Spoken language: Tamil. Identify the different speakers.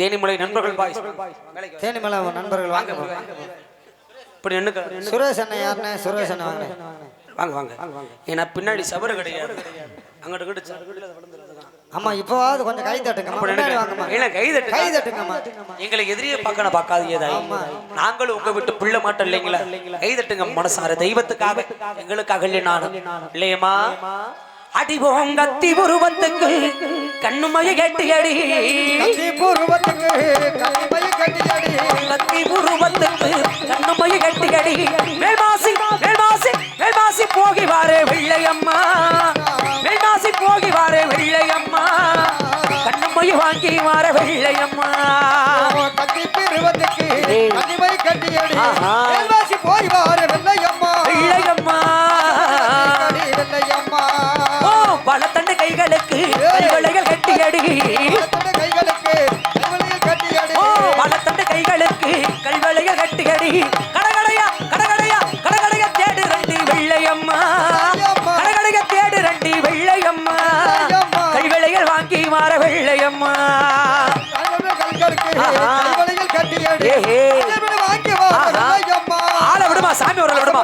Speaker 1: தேனிமலை நண்பர்கள் பாய்.
Speaker 2: தேனிமலை நண்பர்கள் வாங்க
Speaker 1: இப்படி நின்னுக்க
Speaker 2: சுரேஷ் அண்ணன் யாருண்ணே? சுரேஷ் அண்ணன் வாங்க.
Speaker 1: வாங்க. ஏன்னா பின்னாடி சபரு கிடையாது. அங்கிட்டு கிட்ட
Speaker 2: அம்மா இப்போவாவது கொஞ்சம் கை தட்டுங்க
Speaker 1: இல்ல, கை தட்டு.
Speaker 2: கை தட்டுங்கம்மா.
Speaker 1: எங்களை எதிரியே பார்க்கணும் பார்க்காதீங்க நாங்களும் உங்க விட்டு பிள்ளை மாட்டோம் இல்லைங்களா? கை தட்டுங்க மனசார. தெய்வத்துக்காக. எங்களுக்காக இல்லை நானும்? இல்லையம்மா? அடிவோங்கத்தி உருவத்துக்கு கண்ணுமைய கட்டி அடி
Speaker 2: கத்தி பூர்வத்துக்கு கண்ணிமை கட்டியடி.
Speaker 1: கத்தி உருவத்துக்கு கண்ணுமைய கட்டி அடி மேல்மாசி மேல்மாசி மேல்மாசி போகி வாரே வெள்ளையம்மா. மேல்மாசி போகி வாரே வெள்ளையம்மா. கண்ணுமைய வாங்கி வார வெள்ளையம்மா.
Speaker 2: கத்தி பூர்வத்துக்கு கண்ணிமை கட்டியடி.
Speaker 1: ஆஹா. கல்வளைகள் கட்டியடி கடகடையா கடகடையா கடகடையா தேடு ரெண்டு வெள்ளையம்மா. கடகடையா தேடு ரெண்டு வெள்ளையம்மா. கைவளைகள் வாங்கி மாற வெள்ளையம்மா.
Speaker 2: வாங்கி
Speaker 1: ஆள விடுமா சாமி ஒரு விடுமா.